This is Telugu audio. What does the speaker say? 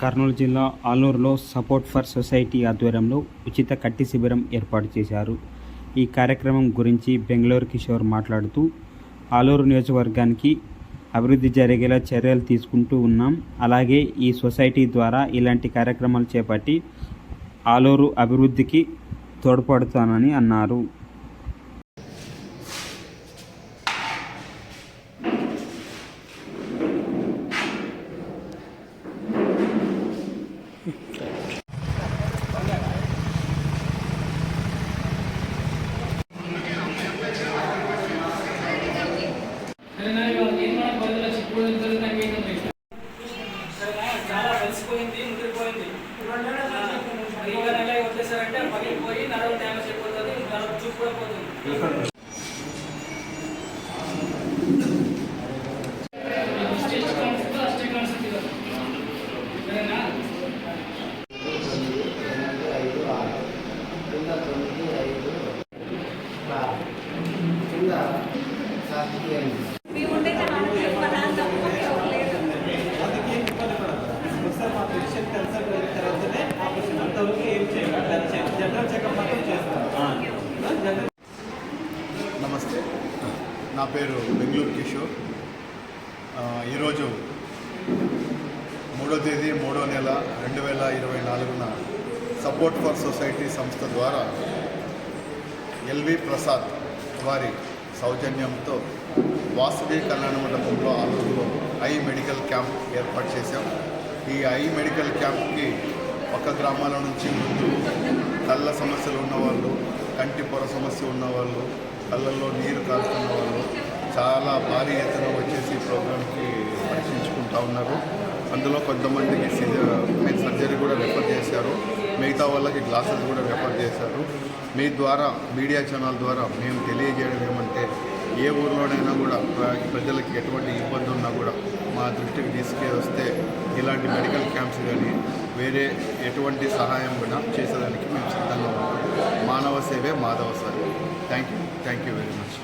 కర్నూలు జిల్లా ఆలూరులో సపోర్ట్ ఫర్ సొసైటీ ఆధ్వర్యంలో ఉచిత కట్టి శిబిరం ఏర్పాటు చేశారు. ఈ కార్యక్రమం గురించి బెంగళూరు కిషోర్ మాట్లాడుతూ ఆలూరు నియోజకవర్గానికి అభివృద్ధి జరిగేలా చర్యలు తీసుకుంటూ ఉన్నాం. అలాగే ఈ సొసైటీ ద్వారా ఇలాంటి కార్యక్రమాలు చేపట్టి ఆలూరు అభివృద్ధికి తోడ్పడుతానని అన్నారు. పగిలిపోయి నడవ డ్యామేజ్ అయిపోతుంది నడవ చూపు కూడా పోతుంది. నమస్తే. నా పేరు బెంగళూరు కిషోర్. ఈరోజు మూడో తేదీ మూడో నెల రెండు వేల ఇరవై నాలుగున సపోర్ట్ ఫర్ సొసైటీ సంస్థ ద్వారా ఎల్వి ప్రసాద్ వారి సౌజన్యంతో వాసవి కళ్యాణ మండపంలో ఆలూరులో ఐ మెడికల్ క్యాంప్ ఏర్పాటు చేశాం. ఈ ఐ మెడికల్ క్యాంప్కి పక్క గ్రామాల నుంచి ముందు కళ్ళ సమస్యలు ఉన్నవాళ్ళు కంటి పొర సమస్య ఉన్నవాళ్ళు కళ్ళల్లో నీరు కారుతున్న వాళ్ళు చాలా భారీ ఎత్తున వచ్చేసి ఈ ప్రోగ్రామ్కి పరీక్షించుకుంటా ఉన్నారు. అందులో కొంతమందికి సర్జరీ కూడా వాళ్ళకి గ్లాసెస్ కూడా రెఫర్ చేశారు. మీ ద్వారా మీడియా ఛానల్ ద్వారా మేము తెలియజేయడం ఏమంటే ఏ ఊర్లోనైనా కూడా ప్రజలకి ఎటువంటి ఇబ్బంది ఉన్నా కూడా మా దృష్టికి తీసుకే వస్తే ఇలాంటి మెడికల్ క్యాంప్స్ కానీ వేరే ఎటువంటి సహాయం కూడా చేసేదానికి మేము సిద్ధంగా ఉన్నాం. మానవ సేవే మాధవ సేవ thank you thank you very much